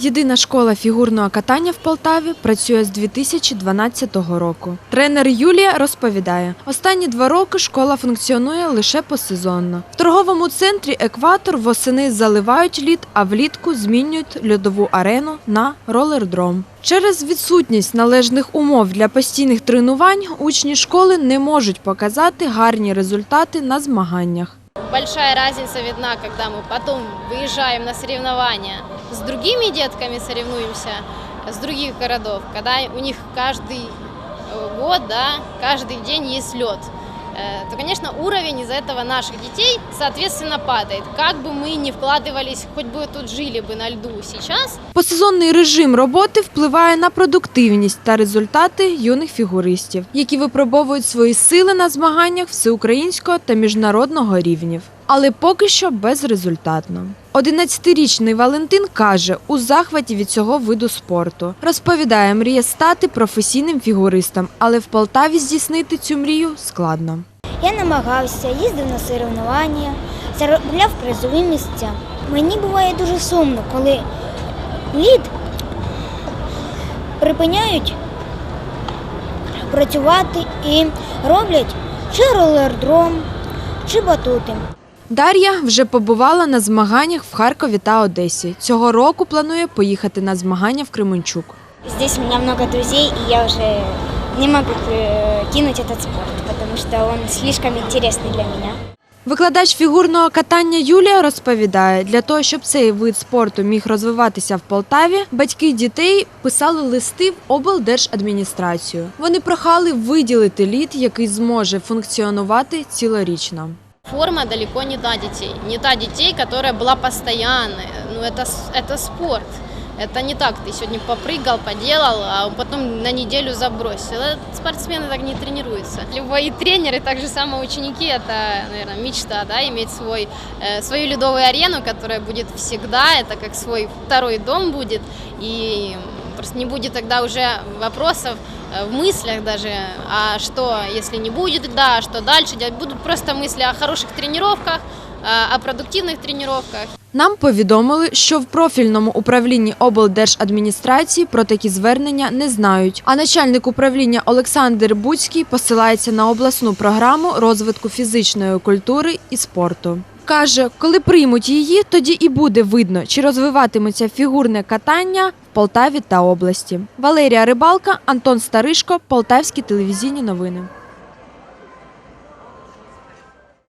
Єдина школа фігурного катання в Полтаві працює з 2012 року. Тренер Юлія розповідає, останні два роки школа функціонує лише посезонно. В торговому центрі Екватор восени заливають лід, а влітку змінюють льодову арену на ролердром. Через відсутність належних умов для постійних тренувань учні школи не можуть показати гарні результати на змаганнях. Большая разница видна, когда мы потом выезжаем на соревнования с другими детками соревнуемся, с других городов, когда у них каждый э, год, да, каждый день есть лед, э, то, конечно, уровень из-за этого наших детей, соответственно, падает. Как бы мы ни вкладывались, хоть бы тут жили бы на льду сейчас, Посезонний режим роботи впливає на продуктивність та результати юних фігуристів, які випробовують свої сили на змаганнях всеукраїнського та міжнародного рівнів. Але поки що безрезультатно. 11-річний Валентин каже, у захваті від цього виду спорту. Розповідає, мріє стати професійним фігуристом, але в Полтаві здійснити цю мрію складно. Я намагався, їздив на соревнування, заробляв призові місця. Мені буває дуже сумно, коли лід припиняють працювати і роблять чи ролердром, чи батути. Дар'я вже побувала на змаганнях в Харкові та Одесі. Цього року планує поїхати на змагання в Кременчук. Здесь у меня много друзей, и я уже не могу э, кинуть этот спорт, потому что он слишком интересный для меня. Викладач фігурного катання Юлія розповідає, для того, щоб цей вид спорту міг розвиватися в Полтаві, батьки дітей писали листи в облдержадміністрацію. Вони прохали виділити лід, який зможе функціонувати цілорічно. форма далеко не та детей. Не та детей, которая была постоянная. Ну, это, с- это спорт. Это не так, ты сегодня попрыгал, поделал, а потом на неделю забросил. Это Спортсмены так не тренируются. Любой тренер и так же само ученики, это, наверное, мечта, да, иметь свой, э, свою ледовую арену, которая будет всегда, это как свой второй дом будет, и просто не будет тогда уже вопросов э, в мыслях даже, а что, если не будет, да, а что дальше делать, будут просто мысли о хороших тренировках, э, о продуктивных тренировках. Нам повідомили, що в профільному управлінні облдержадміністрації про такі звернення не знають. А начальник управління Олександр Буцький посилається на обласну програму розвитку фізичної культури і спорту. Каже, коли приймуть її, тоді і буде видно, чи розвиватиметься фігурне катання в Полтаві та області. Валерія Рибалка, Антон Старишко, Полтавські телевізійні новини.